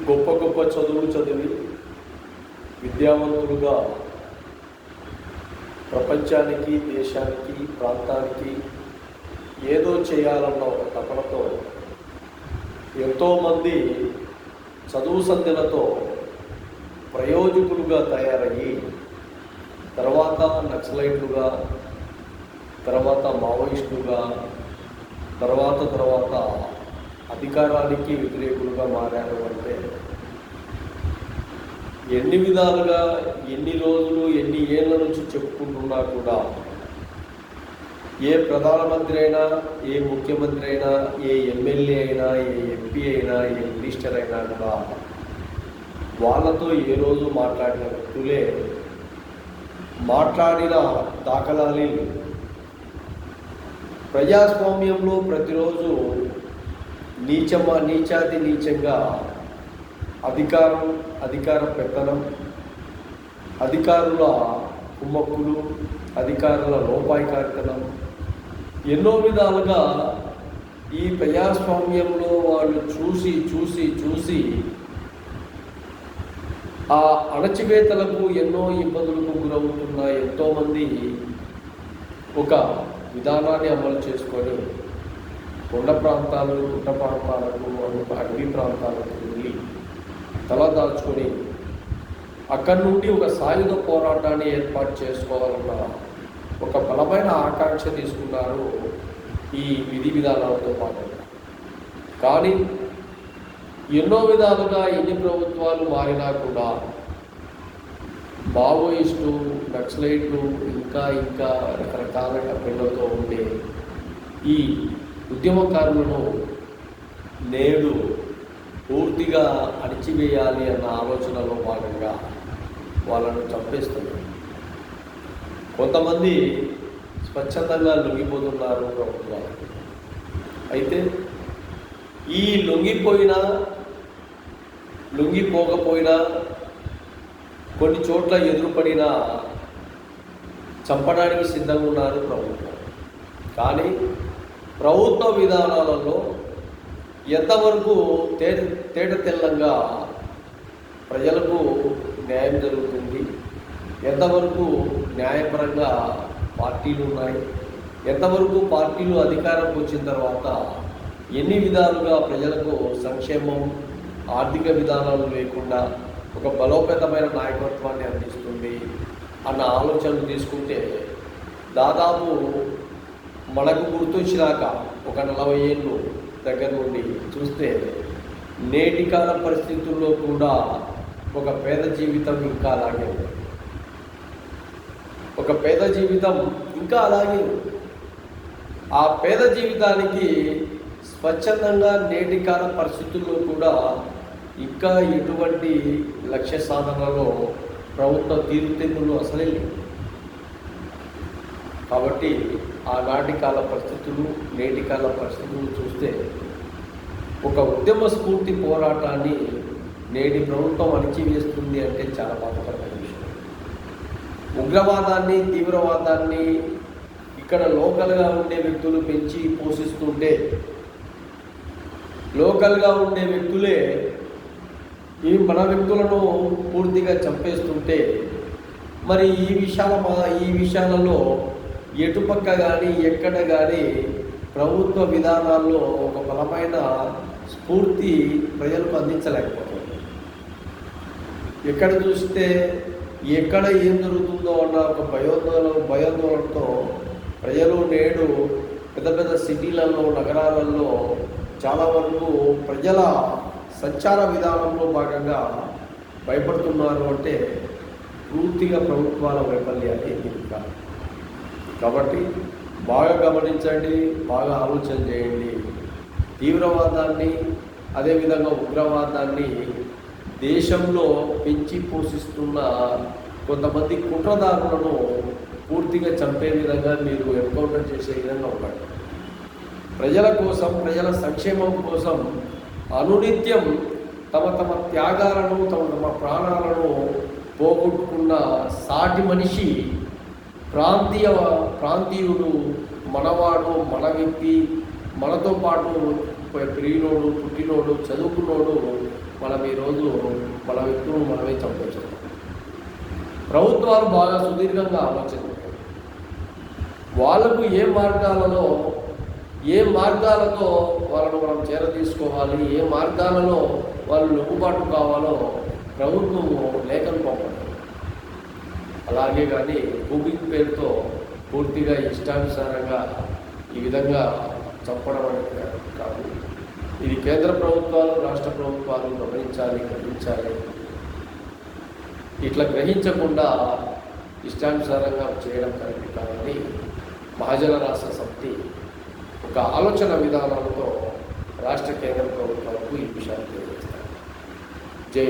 గొప్ప గొప్ప చదువులు చదివి విద్యావంతులుగా ప్రపంచానికి దేశానికి ప్రాంతానికి ఏదో చేయాలన్న ఒక తపనతో ఎంతోమంది చదువు సంధ్యలతో ప్రయోజకులుగా తయారయ్యి తర్వాత నక్సలైట్లుగా తర్వాత మావోయిస్టులుగా తర్వాత తర్వాత అధికారానికి వ్యతిరేకులుగా మారారు అంటే ఎన్ని విధాలుగా ఎన్ని రోజులు ఎన్ని ఏళ్ళ నుంచి చెప్పుకుంటున్నా కూడా ఏ ప్రధానమంత్రి అయినా ఏ ముఖ్యమంత్రి అయినా ఏ ఎమ్మెల్యే అయినా ఏ ఎంపీ అయినా ఏ మినిస్టర్ అయినా కూడా వాళ్ళతో ఏ రోజు మాట్లాడిన వ్యక్తులే మాట్లాడిన దాఖలాలు ప్రజాస్వామ్యంలో ప్రతిరోజు నీచమా నీచాది నీచంగా అధికారం అధికార పెత్తనం అధికారుల కుమ్మక్కులు అధికారుల లోపాయికారితనం. ఎన్నో విధాలుగా ఈ ప్రజాస్వామ్యంలో వాళ్ళు చూసి చూసి చూసి ఆ అణచివేతలకు ఎన్నో ఇబ్బందులకు గురవుతున్న ఎంతోమంది ఒక విధానాన్ని అమలు చేసుకొని కొండ ప్రాంతాలు గుట్ట ప్రాంతాలకు అటు అడవి ప్రాంతాలకు వెళ్ళి తలదాల్చుకొని అక్కడి నుండి ఒక సాయుధ పోరాటాన్ని ఏర్పాటు చేసుకోవాలన్న ఒక బలమైన ఆకాంక్ష తీసుకున్నారు ఈ విధి విధానాలతో పాటు. కానీ ఎన్నో విధాలుగా ఎన్ని ప్రభుత్వాలు మారినా కూడా మావోయిస్టు నక్సలైట్లు ఇంకా ఇంకా రకరకాల పిల్లలతో ఉండే ఈ ఉద్యమకారులను నేడు పూర్తిగా అణిచివేయాలి అన్న ఆలోచనలో భాగంగా వాళ్ళను చంపేస్తున్నారు. కొంతమంది స్వచ్ఛందంగా లొంగిపోతున్నారు ప్రభుత్వాలు. అయితే ఈ లొంగిపోయినా లొంగిపోకపోయినా కొన్ని చోట్ల ఎదురుపడినా చంపడానికి సిద్ధంగా ఉన్నారు ప్రభుత్వం కానీ ప్రభుత్వ విధానాలలో ఎంతవరకు తే తేట తెల్లంగా ప్రజలకు న్యాయం జరుగుతుంది ఎంతవరకు న్యాయపరంగా పార్టీలు ఉన్నాయి ఎంతవరకు పార్టీలు అధికారంకి వచ్చిన తర్వాత ఎన్ని విధాలుగా ప్రజలకు సంక్షేమం ఆర్థిక విధానాలు లేకుండా ఒక బలోపేతమైన నాయకత్వాన్ని అందిస్తుంది అన్న ఆలోచనలు తీసుకుంటే దాదాపు మనకు గుర్తొచ్చినాక ఒక నలభై ఏళ్ళు దగ్గర నుండి చూస్తే నేటి కాల పరిస్థితుల్లో కూడా ఒక పేద జీవితం ఇంకా అలాగే ఒక పేద జీవితం ఇంకా అలాగే ఆ పేద జీవితానికి స్వచ్ఛందంగా నేటి కాల పరిస్థితుల్లో కూడా ఇంకా ఎటువంటి లక్ష్య సాధనలో ప్రభుత్వ తీరుతెన్నులు అసలే లేవు. కాబట్టి ఆనాటి కాల పరిస్థితులు నేటి కాల పరిస్థితులు చూస్తే ఒక ఉద్యమ స్ఫూర్తి పోరాటాన్ని నేటి ప్రభుత్వం అణిచివేస్తుంది అంటే చాలా బాధకరమైన విషయం. ఉగ్రవాదాన్ని తీవ్రవాదాన్ని ఇక్కడ లోకల్గా ఉండే వ్యక్తులు పెంచి పోషిస్తుంటే లోకల్గా ఉండే వ్యక్తులే ఈ మన వ్యక్తులను పూర్తిగా చంపేస్తుంటే మరి ఈ విషయాల మా- ఈ విషయాలలో ఎటుపక్క కానీ ఎక్కడ కానీ ప్రభుత్వ విధానాల్లో ఒక బలమైన స్ఫూర్తి ప్రజలకు అందించలేకపోతుంది. ఎక్కడ చూస్తే ఎక్కడ ఏం జరుగుతుందో అన్న ఒక భయోందోళన భయోందోళనతో ప్రజలు నేడు పెద్ద పెద్ద సిటీలలో నగరాలలో చాలా వరకు ప్రజల సంచార విధానంలో భాగంగా భయపడుతున్నారు అంటే పూర్తిగా ప్రభుత్వాల వైఫల్యాన్ని ఇది కాదు కాబట్టి బాగా గమనించండి బాగా ఆలోచన చేయండి. తీవ్రవాదాన్ని అదేవిధంగా ఉగ్రవాదాన్ని దేశంలో పెంచి పోషిస్తున్న కొంతమంది కుట్రదారులను పూర్తిగా చంపే విధంగా మీరు ఎన్కౌంటర్ చేసే విధంగా ఉండండి. ప్రజల కోసం ప్రజల సంక్షేమం కోసం అనునిత్యం తమ తమ త్యాగాలను తమ తమ ప్రాణాలను పోగొట్టుకున్న సాటి మనిషి ప్రాంతీయ ప్రాంతీయుడు మనవాడు మన వ్యక్తి మనతో పాటు ప్రియునోడు పుట్టినోడు చదువుకున్నోడు మనం ఈరోజు మన వ్యక్తులను మనమే చంపొచ్చు ప్రభుత్వాలు బాగా సుదీర్ఘంగా ఆలోచన వాళ్ళకు ఏ మార్గాలలో ఏ మార్గాలతో వాళ్ళను మనం చేరతీసుకోవాలి ఏ మార్గాలలో వాళ్ళు లొంగుబాటు కావాలో ప్రభుత్వము లేఖలు పంపడం అలాగే కానీ బుకింగ్ పేరుతో పూర్తిగా ఇష్టానుసారంగా ఈ విధంగా చంపడం అనేది కాదు. ఇది కేంద్ర ప్రభుత్వాలు రాష్ట్ర ప్రభుత్వాలు గమనించాలి గ్రహించాలి. ఇట్లా గ్రహించకుండా ఇష్టానుసారంగా చేయడం కరెక్ట్ కాదని మహాజన రాష్ట్ర సమితి ఒక ఆలోచన విధానాలతో రాష్ట్ర కేంద్ర ప్రభుత్వాలకు ఈ విషయాన్ని తెలియజేస్తారు జై